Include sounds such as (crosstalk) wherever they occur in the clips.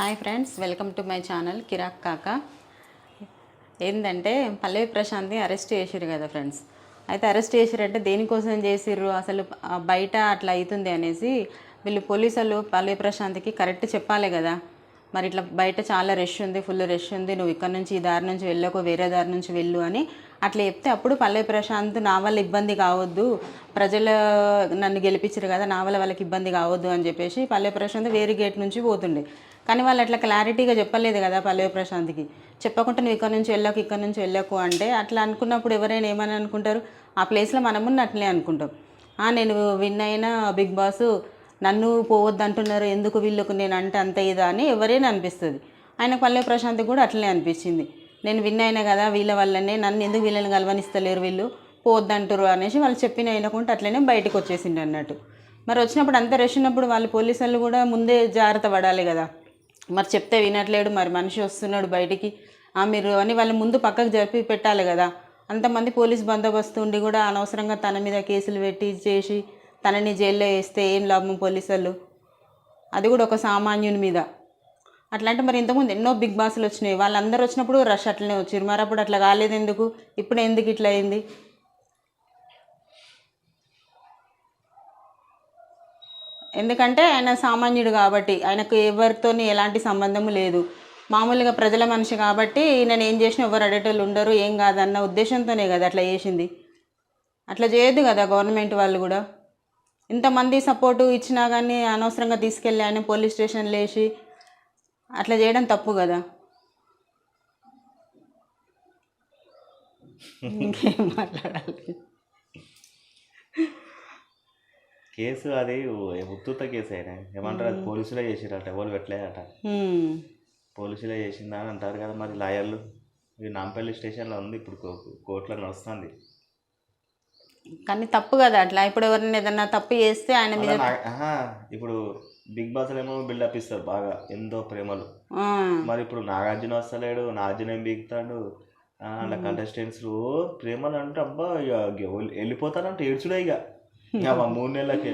Hi friends welcome to my channel కిరాక్ కాక. ఏంటంటే పల్లవి ప్రశాంత్ని arrest చేసిర్రు కదా ఫ్రెండ్స్. అయితే అరెస్ట్ చేసిరంటే దేనికోసం చేసిర్రు? అసలు బయట అట్లా అవుతుంది అనేసి వీళ్ళు పోలీసులు పల్లవి ప్రశాంత్కి కరెక్ట్ చెప్పాలి కదా. మరి ఇట్లా బయట చాలా రష్ ఉంది ఫుల్ రష్ ఉంది నువ్వు ఇక్కడ నుంచి ఈ దారి నుంచి వెళ్ళకు వేరే దారి నుంచి వెళ్ళు అని అట్లా చెప్తే అప్పుడు పల్లవి ప్రశాంత్ నా వల్ల ఇబ్బంది కావద్దు. ప్రజలు నన్ను గెలిపించారు కదా నా వల్ల వాళ్ళకి ఇబ్బంది కావద్దు అని చెప్పేసి పల్లవి ప్రశాంత్ వేరే గేట్ నుంచి పోతుండే. కానీ వాళ్ళు అట్లా క్లారిటీగా చెప్పలేదు కదా పల్లవి ప్రశాంత్కి. చెప్పకుండా నువ్వు ఇక్కడ నుంచి వెళ్ళకు ఇక్కడ నుంచి వెళ్ళకు అంటే అట్లా అనుకున్నప్పుడు ఎవరైనా ఏమని అనుకుంటారు? ఆ ప్లేస్లో మనము అట్లే అనుకుంటాం. నేను విన్ అయినా బిగ్ బాస్ నన్ను పోవద్దు అంటున్నారు ఎందుకు వీళ్ళకు నేను అంటే అంత ఇదా అని ఎవరైనా అనిపిస్తుంది. ఆయన పల్లె ప్రశాంత్ కూడా అట్లనే అనిపించింది. నేను విన్ అయినా కదా వీళ్ళ వల్లనే నన్ను ఎందుకు వీళ్ళని కలవనిస్తలేరు వీళ్ళు? పోవద్దంటారు అనేసి వాళ్ళు చెప్పిన అయినకుంటే అట్లనే బయటకు వచ్చేసిండు అన్నట్టు. మరి వచ్చినప్పుడు అంత రష్ ఉన్నప్పుడు వాళ్ళు పోలీసు వాళ్ళు కూడా ముందే జాగ్రత్త పడాలి కదా. మరి చెప్తే వినట్లేడు మరి మనిషి వస్తున్నాడు బయటికి. ఆ మీరు అని వాళ్ళు ముందు పక్కకు జరిపి పెట్టాలి కదా. అంతమంది పోలీస్ బందోబస్తు ఉండి కూడా అనవసరంగా తన మీద కేసులు పెట్టి చేసి తనని జైల్లో వేస్తే ఏం లాభం పోలీసు వాళ్ళు? అది కూడా ఒక సామాన్యుని మీద. అట్లా అంటే మరి ఇంతకుముందు ఎన్నో బిగ్ బాస్లు వచ్చినాయి. వాళ్ళందరూ వచ్చినప్పుడు రష్ అట్లనే వచ్చారు. మరి అప్పుడు అట్లా కాలేదు ఎందుకు ఇప్పుడు ఎందుకు ఇట్లా అయింది? ఎందుకంటే ఆయన సామాన్యుడు కాబట్టి ఆయనకు ఎవరితోని ఎలాంటి సంబంధం లేదు. మామూలుగా ప్రజల మనిషి కాబట్టి నేను ఏం చేసినా ఎవరు అడేటోళ్ళు ఉండరు ఏం కాదన్న ఉద్దేశంతోనే కదా అట్లా చేసింది. అట్లా చేయొద్దు కదా గవర్నమెంట్ వాళ్ళు కూడా. ఇంతమంది సపోర్టు ఇచ్చినా కానీ అనవసరంగా తీసుకెళ్ళి ఆయన పోలీస్ స్టేషన్లో వేసి అట్లా చేయడం తప్పు కదా. (laughs) ఇంకేం మాట్లాడాలి? కేసు అది ఉత్తుత కేసు అయినా ఏమంటారు అది పోలీసులే చేసిరట ఎవరు పెట్టలేదట. పోలీసులే చేసిందా అని అంటారు కదా మరి లాయర్లు. ఇది నాంపల్లి స్టేషన్లో ఉంది ఇప్పుడు కోర్టులో నడుస్తుంది కానీ తప్పు కదా అట్లా. ఇప్పుడు ఎవరైనా ఏదన్నా తప్పు చేస్తే ఆయన మీద ఇప్పుడు బిగ్ బాస్ ఏమో బిల్డప్ ఇస్తారు బాగా ఎంతో ప్రేమలు. మరి ఇప్పుడు నాగార్జున వస్తలేడు నాగార్జున ఏం బిగుతాడు? అలా కంటెస్టెంట్స్ ప్రేమలు అంటే అబ్బా వెళ్ళిపోతారంటే ఏడ్చుడే ఇక మా మూడు నెలలకే.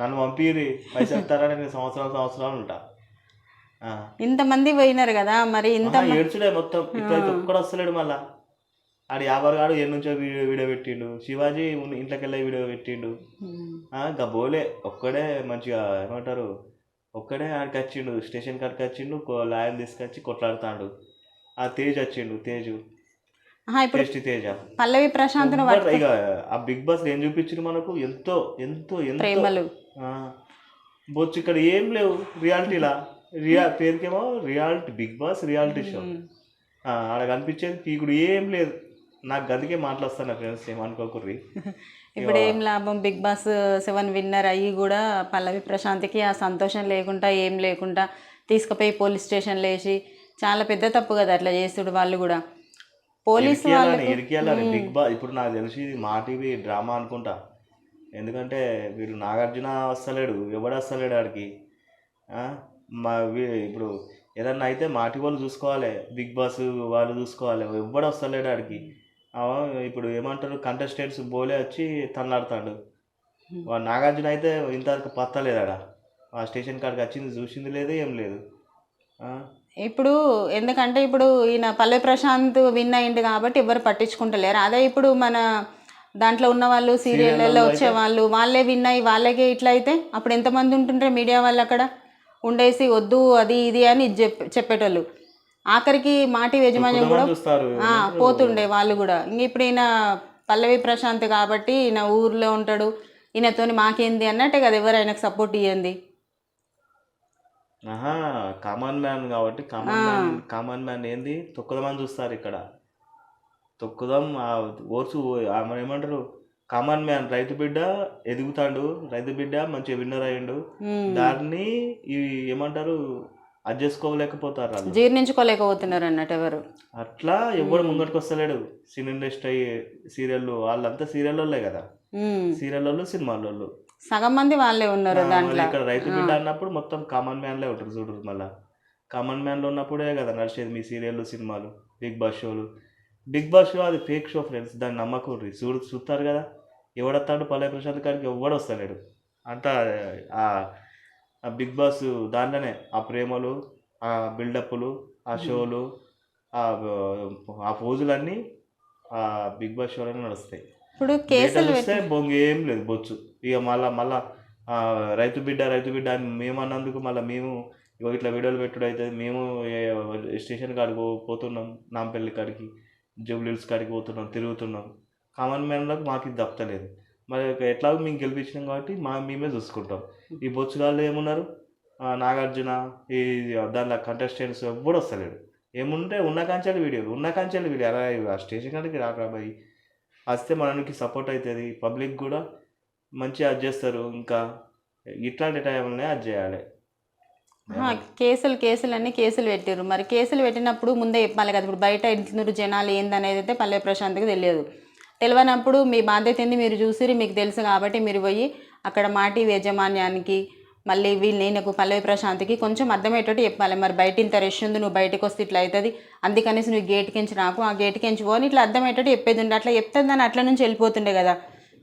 నన్ను పంపిరి పైసలు ఇస్తారని నేను సంవత్సరం సంవత్సరాలు ఉంటా. ఇంతమంది పోయినారు కదా మరి ఇంత ఏడ్చుడే మొత్తం. ఇప్పుడైతే ఒక్కడు వస్తలేడు మళ్ళా. ఆడు యాభై గాడు ఏ నుంచో వీడియో వీడియో పెట్టిండు. శివాజీ ఇంట్లోకి వెళ్ళి వీడియో పెట్టిండు. ఇంకా బోలే ఒక్కడే మంచిగా ఏమంటారు? ఒక్కడే ఆడికి వచ్చిండు. స్టేషన్ కాడికి వచ్చిండు. లాయర్ తీసుకొచ్చి కొట్లాడుతాడు. ఆ తేజ్ వచ్చిండు తేజు. ఇప్పుడు తేజ. పల్లవి ప్రశాంత్ను ఎవ్వరు ఇక ఆ బిగ్ బాస్ ఏం చూపించారు మనకు? ఎంతో ఎంతో ఎంతో. ప్రేమలు. బొచ్చు ఇక్కడ ఏం లేవు రియాలిటీలా. రియా పేరుకేమో reality Bigg Boss reality show. ఆడ కనిపించేది పీకుడు ఏం లేదు. నాకు గదికే మాట్లాస్తాను ఫ్రెండ్స్ ఏమనుకోకుర్రి (laughs) ఇప్పుడు ఏం లాభం? బిగ్ బాస్ సెవెన్ విన్నర్ అయ్యి కూడా పల్లవి ప్రశాంత్కి ఆ సంతోషం లేకుండా ఏం లేకుండా తీసుకుపోయి పోలీస్ స్టేషన్లో వేసి చాలా పెద్ద తప్పు కదా అట్లా చేస్తుడు వాళ్ళు కూడా. పోలీస్ ఇరికియాలని బిగ్ బాస్ ఇప్పుడు నాకు తెలిసి ఇది మా టీవీ డ్రామా అనుకుంటా. ఎందుకంటే వీడు నాగార్జున వస్తలేడు ఎవడు వస్తలేడు ఆడికి? మా ఇప్పుడు ఏదన్నా అయితే మాటి వాళ్ళు చూసుకోవాలి బిగ్ బాస్ వాళ్ళు చూసుకోవాలి ఎవడు వస్తలేడు ఆడికి. ఇప్పుడు ఏమంటారు కంటెస్టెంట్స్ బోలే వచ్చి తన్నాడుతాడు. వాడు నాగార్జున అయితే ఇంతవరకు పత్తలేదు ఆడ ఆ స్టేషన్ కాడికి వచ్చింది చూసింది లేదు ఏం లేదు? ఇప్పుడు ఎందుకంటే ఇప్పుడు ఈయన పల్లె ప్రశాంత్ విన్ అయింది కాబట్టి ఎవరు పట్టించుకుంటలేరు. అదే ఇప్పుడు మన దాంట్లో ఉన్న వాళ్ళు సీరియళ్ళల్లో వచ్చే వాళ్ళు వాళ్ళే విన్ అయ్యి వాళ్ళకే ఇట్లా అయితే అప్పుడు ఎంతమంది ఉంటుంటారు మీడియా వాళ్ళు అక్కడ? ఉండేసి వద్దు అది ఇది అని ఇది చెప్ చెప్పేటోళ్ళు. ఆఖరికి మాటి యజమాన్యం కూడా పోతుండే వాళ్ళు కూడా. ఇంక ఇప్పుడు ఈయన పల్లవి ప్రశాంత్ కాబట్టి ఈయన ఊర్లో ఉంటాడు ఈయనతోని మాకేంది అన్నట్టే కదా ఎవరు ఆయనకు సపోర్ట్ ఇయ్యంది. ఆహా కామన్ మ్యాన్ కాబట్టి కామన్ మ్యాన్ కామన్ మ్యాన్ ఏంది? తొక్కుదామని చూస్తారు ఇక్కడ. తొక్కుదాం ఆ ఓర్సు ఆమె ఏమంటారు? కామన్ మ్యాన్ రైతు బిడ్డ ఎదుగుతాడు. రైతు బిడ్డ మంచిగా విన్నర్ అయ్యిండు. దాన్ని ఈ ఏమంటారు? అది చేసుకోలేకపోతారు జీర్ణించుకోలేకపోతున్నారు అన్నట్టు ఎవరు. అట్లా ఎవడు ముంగటికి వస్తలేడు. సినీ ఇండస్ట్రీ సీరియల్ వాళ్ళంతా సీరియల్ వాళ్ళే కదా. సీరియల్ వాళ్ళు సినిమాల వాళ్ళు సగం మంది వాళ్ళే ఉన్నారు దాంట్లో. ఇక్కడ రైతు బిడ్డ అన్నప్పుడు మొత్తం కామన్ మ్యాన్లే ఉంటారు చూడరు మళ్ళా. కామన్ మ్యాన్లో ఉన్నప్పుడే కదా నడిచేది మీ సీరియళ్ళు సినిమాలు బిగ్ బాస్ షోలు. బిగ్ బాస్ షో అది ఫేక్ షో ఫ్రెండ్స్ దాన్ని నమ్మకూడదు. చూడు చూస్తారు కదా. ఎవడొస్తాడు పల్లె ప్రశాంత్ కాడికి ఎవడు వస్తలేడు అంతా ఆ బిగ్ బాస్ దాంట్లోనే ఆ ప్రేమలు ఆ బిల్డప్లు ఆ షోలు ఆ పోజులన్నీ ఆ బిగ్ బాస్ షోలోనే నడుస్తాయి. ఇప్పుడు కేసులు బొంగు ఏం లేదు బొచ్చు. ఇక మళ్ళా మళ్ళా రైతు బిడ్డ రైతు బిడ్డ అని మేము అన్నందుకు మళ్ళీ మేము ఇగో ఇట్లా వీడియోలు పెట్టుడు అవుతుంది మేము స్టేషన్ కాడికి పోతున్నాం నాంపల్లి కాడికి జూబ్లీస్ కాడికి పోతున్నాం తిరుగుతున్నాం. కామన్ మ్యాన్లకు మాకు ఇది తప్పలేదు మరి ఎట్లాగో మేము గెలిపించినాం కాబట్టి మా మేమే చూసుకుంటాం. ఈ బొచ్చుగాళ్ళు ఏమున్నారు? నాగార్జున ఈ దానిలో కంటెస్టెంట్స్ ఎవ్వడు వస్తలేడు. ఏముంటే ఉన్న కాంచాలి వీడియోలు ఉన్న కాంచాలి వీడియో. అలా స్టేషన్ కాడికి రాకరా వస్తే మనకి సపోర్ట్ అవుతుంది పబ్లిక్ కూడా మంచిగా అది చేస్తారు. ఇంకా ఇట్లాంటి టైంలోనే అది చేయాలి. కేసులు కేసులు అన్ని కేసులు పెట్టారు మరి కేసులు పెట్టినప్పుడు ముందే చెప్పాలి కదా. ఇప్పుడు బయట ఇంట్లో జనాలు ఏందనేది అయితే పల్లె ప్రశాంత్కి తెలియదు. తెలియనప్పుడు మీ బాధ్యత ఏంది? మీరు చూసిరి మీకు తెలుసు కాబట్టి మీరు పోయి అక్కడ మాటి యాజమాన్యానికి మళ్ళీ వీళ్ళు నేను పల్లవి ప్రశాంత్కి కొంచెం అర్థమయ్యేటట్టు చెప్పాలి. మరి బయట ఇంత రష్ ఉంది నువ్వు బయటకు వస్తే ఇట్లా అవుతుంది. అందుకనేసి నువ్వు గేట్కించి నాకు ఆ గేట్కించి పో అని ఇట్లా అర్థమయ్యేటట్టు చెప్పేది ఉండే. అట్లా చెప్తుంది దాన్ని అట్లా నుంచి వెళ్ళిపోతుండే కదా.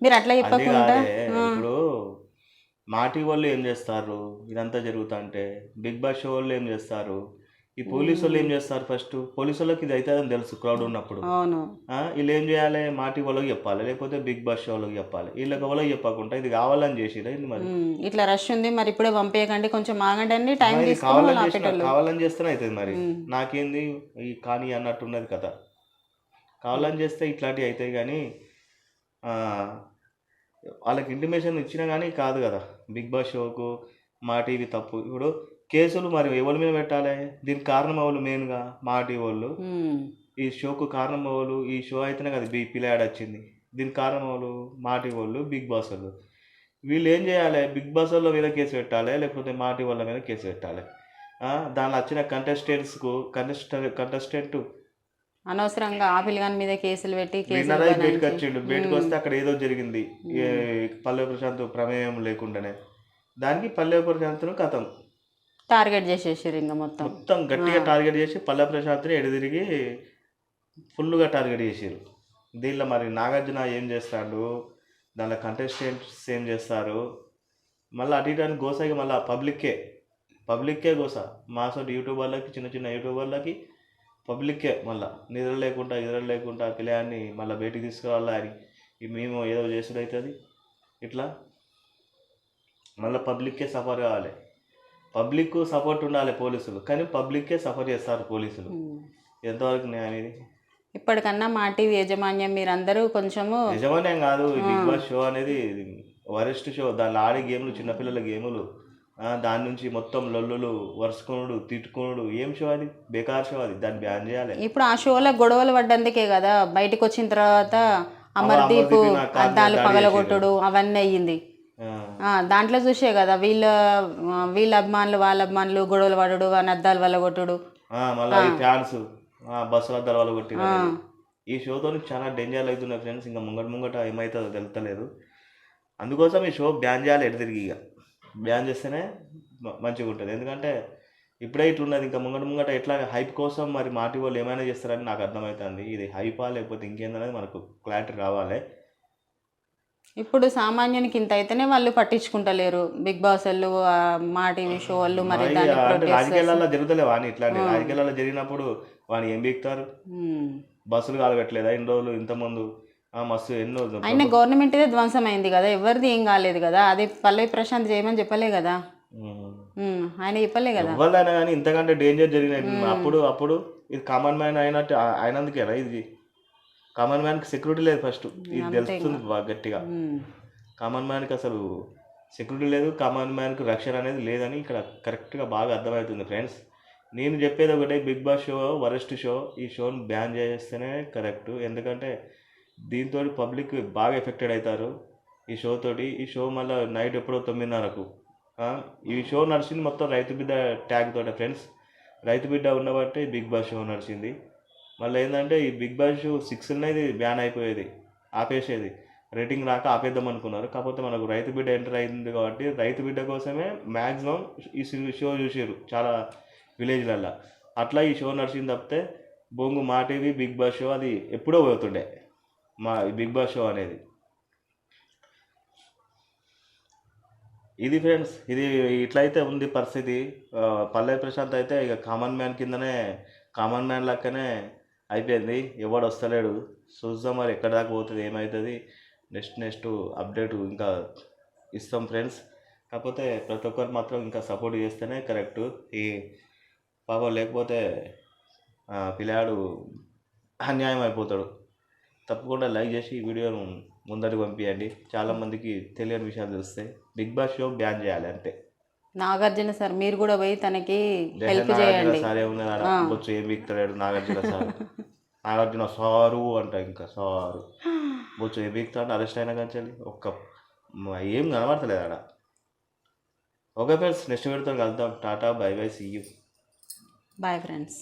మీరు అట్లా చెప్పకుండా? ఇప్పుడు మాటి వాళ్ళు ఏం చేస్తారు? ఇదంతా జరుగుతా అంటే బిగ్ బాస్ షో వాళ్ళు ఏం చేస్తారు? ఈ పోలీసు వాళ్ళు ఏం చేస్తారు ఫస్ట్? పోలీసు వాళ్ళకి ఇది అవుతుందని తెలుసు క్రౌడ్ ఉన్నప్పుడు. వీళ్ళు ఏం చేయాలి? మాటి వాళ్ళకి చెప్పాలి. లేకపోతే బిగ్ బాస్ షో వాళ్ళకి చెప్పాలి. వీళ్ళకి వాళ్ళకి చెప్పకుండా ఇది కావాలని చేసిరా ఇది మరి? ఇట్లా రష్ ఉంది. మరి ఇప్పుడే పంపేయకండి. కొంచెం ఆగండి అని టైం కావాలని కావాలని చేస్తేనే అవుతుంది మరి. నాకేంది? ఈ కానీ అన్నట్టున్నది కదా. కావాలని చేస్తే ఇట్లాంటివి అవుతాయి కానీ వాళ్ళకి ఇంటిమేషన్ ఇచ్చినా కానీ కాదు కదా. బిగ్ బాస్ షోకు మా టీవీ తప్పు. ఇప్పుడు కేసులు మరి ఎవరి మీద పెట్టాలి? దీనికి కారణం ఎవరు మెయిన్గా మా టీవీ వాళ్ళు. ఈ షోకు కారణం ఎవరు? ఈ షో అయితేనే కదా బీ పిల్లాడ్ వచ్చింది. దీనికి కారణం ఎవరు? మా టీవీ వాళ్ళు బిగ్ బాస్ వాళ్ళు. వీళ్ళు ఏం చేయాలి? బిగ్ బాస్ వాళ్ళ మీద కేసు పెట్టాలి? లేకపోతే మా టీవీ వాళ్ళ మీద కేసు పెట్టాలి? దానిలో వచ్చిన కంటెస్టెంట్స్కు కంటెస్టెంట్ కంటెస్టెంట్ అనవసరంగా ఆ పిల్లగాని మీద కేసులు పెట్టి బయటకు. వచ్చిండు. బయటకు వస్తే అక్కడ ఏదో జరిగింది. పల్లె ప్రశాంత్ ప్రమేయం లేకుండానే. దానికి పల్లె ప్రశాంత్ను కథం. టార్గెట్ చేసేసారు ఇంకా మొత్తం. మొత్తం గట్టిగా టార్గెట్ చేసి పల్లె ప్రశాంత్ని ఎడదిరిగి ఫుల్గా టార్గెట్ చేసారు. దీనిలో మరి నాగార్జున ఏం చేస్తాడు? దానిలో కంటెస్టెంట్స్ ఏం చేస్తారు? మళ్ళీ అటు ఇటు గోసాకి మళ్ళీ పబ్లిక్కే పబ్లిక్కే గోస. మాసోటి యూట్యూబర్లకి చిన్న చిన్న యూట్యూబర్లకి పబ్లిక్కే మళ్ళీ. నిద్ర లేకుండా నిద్ర లేకుండా ఆ పిల్లాన్ని మళ్ళీ బయటికి తీసుకురావాలా అని. మేము ఏదో చేసుడు అవుతుంది ఇట్లా మళ్ళీ పబ్లిక్కే సఫర్ కావాలి. పబ్లిక్ సపోర్ట్ ఉండాలి పోలీసులు. కానీ పబ్లిక్కే సఫర్ చేస్తారు పోలీసులు. ఎంతవరకు న్యాయం ఇది? ఇప్పటికన్నా మా టీవీ యాజమాన్యం మీరందరూ కొంచెము నిజమనేం కాదు బిగ్ బాస్ షో అనేది వరెస్ట్ షో. దానిలో ఆడే గేమ్లు చిన్నపిల్లల గేములు. దాని నుంచి మొత్తం లొల్లులు వరుసుకునుడు తిట్టుకునుడు. ఏం షో అది? బేకార్ షో అది. దాన్ని బ్యాన్ చేయాలి. ఇప్పుడు ఆ షోలో గొడవలు పడ్డందుకే కదా. బయటకు వచ్చిన తర్వాత అమర్దీప్ అద్దాలు పగలగొట్టుడు అవన్నీ అయ్యింది. దాంట్లో చూసే కదా వీళ్ళ వీళ్ళ అభిమానులు వాళ్ళ అభిమానులు గొడవలు పడడు అని అద్దాలు వల్ల కొట్టుడు ఫ్యాన్స్ బస్సుల దళాలు కొట్టి ఈ షోతో చాలా డేంజర్ అవుతున్నాయి ఫ్రెండ్స్. ఇంకా ముంగట ముంగట ఏమవుతుందో తెలుస్తలేదు అందుకోసం ఈ షో బ్యాన్ చేయాలి ఎటు తిరిగి ఇక. బ్యాన్ చేస్తేనే మంచిగా ఉంటుంది. ఎందుకంటే ఇప్పుడే ఇట్లున్నది ఇంకా ముంగట ముంగట ఎట్లా హైప్ కోసం మరి మాటి వాళ్ళు ఏమైనా చేస్తారని నాకు అర్థమవుతుంది. ఇది హైపా లేకపోతే ఇంకేందనేది మనకు క్లారిటీ రావాలి. ఇప్పుడు సామాన్యునికి ఇంత అయితేనే వాళ్ళు పట్టించుకుంటలేరు. బిగ్ బాస్ వాళ్ళు మా టీవీ షో వాళ్ళు మరి రాజకీయాలలో జరుగుతలే వాని ఇట్లాంటి రాజకీయాలలో జరిగినప్పుడు వాని ఏం బీక్తారు? బస్సులు కాలబెట్టలేదా ఇన్ని రోజులు ఇంతకుముందు? ఆ, మస్తు ఎన్నో అయినా గవర్నమెంట్ ఇదే ధ్వంసం అయింది కదా. ఎవరిది ఏం కాలేదు కదా. అది పల్లవి ప్రశాంత్ చేయమని చెప్పలే కదా. ఆయన చెప్పలే కదా. ఎవరిదైనా కానీ ఇంతకంటే డేంజర్ జరిగినట్టు అప్పుడు అప్పుడు ఇది కామన్ మ్యాన్ అయినట్టు అయినందుకేనా ఇది. కామన్ మ్యాన్కి సెక్యూరిటీ లేదు ఫస్ట్ ఇది తెలుస్తుంది బాగా గట్టిగా. కామన్ మ్యాన్కి అసలు సెక్యూరిటీ లేదు. కామన్ మ్యాన్కి రక్షణ అనేది లేదని ఇక్కడ కరెక్ట్గా బాగా అర్థమవుతుంది ఫ్రెండ్స్ నేను చెప్పేది ఒకటే Bigg Boss show worst show ఈ షోని బ్యాన్ చేస్తేనే కరెక్ట్ ఎందుకంటే దీంతో పబ్లిక్ బాగా ఎఫెక్టెడ్ అవుతారు ఈ షో తోటి. ఈ షో మళ్ళీ నైట్ ఎప్పుడో తొమ్మిదిన్నరకు. ఈ షో నడిచింది మొత్తం రైతు బిడ్డ ట్యాగ్ తోటి ఫ్రెండ్స్. రైతు బిడ్డ ఉన్నబట్టే బిగ్ బాస్ షో నడిచింది. మళ్ళీ ఏంటంటే ఈ బిగ్ బాస్ షో సిక్స్ అనేది బ్యాన్ అయిపోయేది ఆపేసేది. రేటింగ్ రాక ఆపేద్దాం అనుకున్నారు. కాకపోతే మనకు రైతు బిడ్డ ఎంటర్ అయింది కాబట్టి రైతు బిడ్డ కోసమే మ్యాక్సిమం ఈ షో చూసారు చాలా విలేజ్లల్లో. అట్లా ఈ షో నడిచింది తప్పితే బొంగు మా టీవీ బిగ్ బాస్ షో అది ఎప్పుడో పోతుండే. మా ఈ బిగ్ బాస్ షో అనేది. ఇది ఫ్రెండ్స్ ఇది ఇట్లయితే ఉంది పరిస్థితి. పల్లె ప్రశాంత్ అయితే ఇక కామన్ మ్యాన్ కిందనే కామన్ మ్యాన్ లెక్కనే అయిపోయింది. ఎవడు వస్తలేడు. చూద్దాం మరి ఎక్కడ దాకా పోతుంది ఏమవుతుంది నెక్స్ట్ నెక్స్ట్ అప్డేట్ ఇంకా ఇస్తాం ఫ్రెండ్స్. కాకపోతే ప్రతి ఒక్కరు మాత్రం ఇంకా సపోర్ట్ చేస్తేనే కరెక్ట్. ఈ పాపం లేకపోతే పిల్లాడు అన్యాయం అయిపోతాడు. తప్పకుండా లైక్ చేసి ఈ వీడియోను ముందరికి పంపించండి చాలామందికి తెలియని విషయాలు తెలుస్తాయి. బిగ్ బాస్ షో బ్యాన్ చేయాలి అంతే. నాగార్జున సార్ మీరు కూడా పోయి తనకి హెల్ప్ చేయండి. సార్. బొచ్చు ఏం బిక్తాడు నాగార్జున సార్. నాగార్జున సారు అంట ఇంకా సారు. బొచ్చు ఏం బిక్తాడు అరెస్ట్ అయినా కానీ ఒక్క ఏం కనబడతలేదు ఆడ. ఓకే ఫ్రెండ్స్ నెక్స్ట్ వీడియోతో కలుద్దాం. Tata bye bye see you. Bye friends.